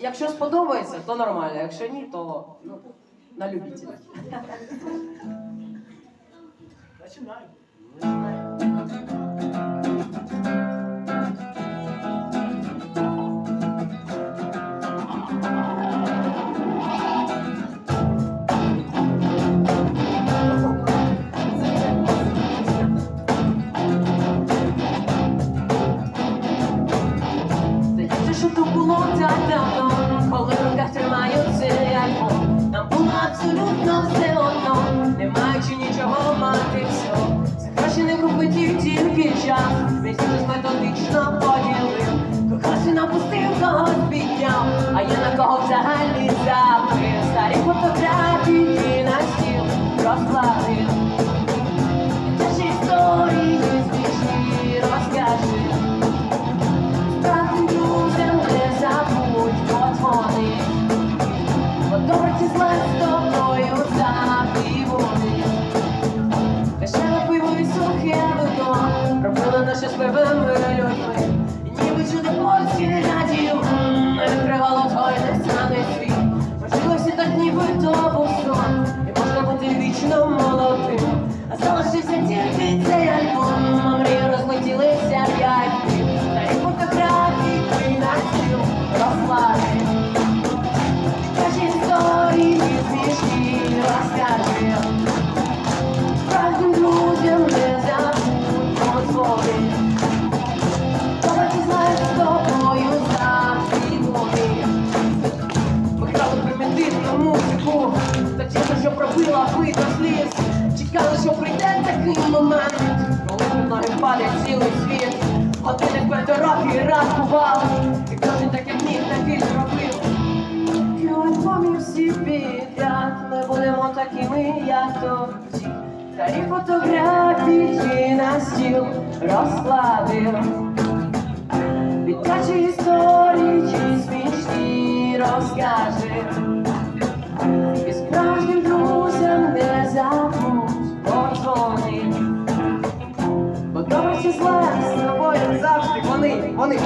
Якщо сподобається, то нормально, якщо ні, то ну, на любителя. Починаємо. Було руках тримаю. Нам було абсолютно все одно, не маючи нічого мати все. За гроші не купити тільки час, мій хтось методично поділив. Когось напустив, когось а я на кого взагалі забив. Старі фотографії на стіл розкладив. Певними людьми. Чудо польське радіо відкривало той неснаний світ. Можливості так ніби то був сон, і можна бути вічно молодим. А залишився тільки цей альбом, а мрії розлетілися п'ять днів. Та й фотографії. Справжнім друзям не забудь. Тихо, що пробила до сліз. Чекали, що прийде такий момент, коли ноги падає цілий світ. Годинник п'ятероки рахував, і кожен так як міг, так і зробив. І у всі підряд, ми будемо такими, як тоді. Старі фотографії на стіл розкладив. Дитячі історії чи смішні розкажи. Чи зле з тобою завжди вони, вони.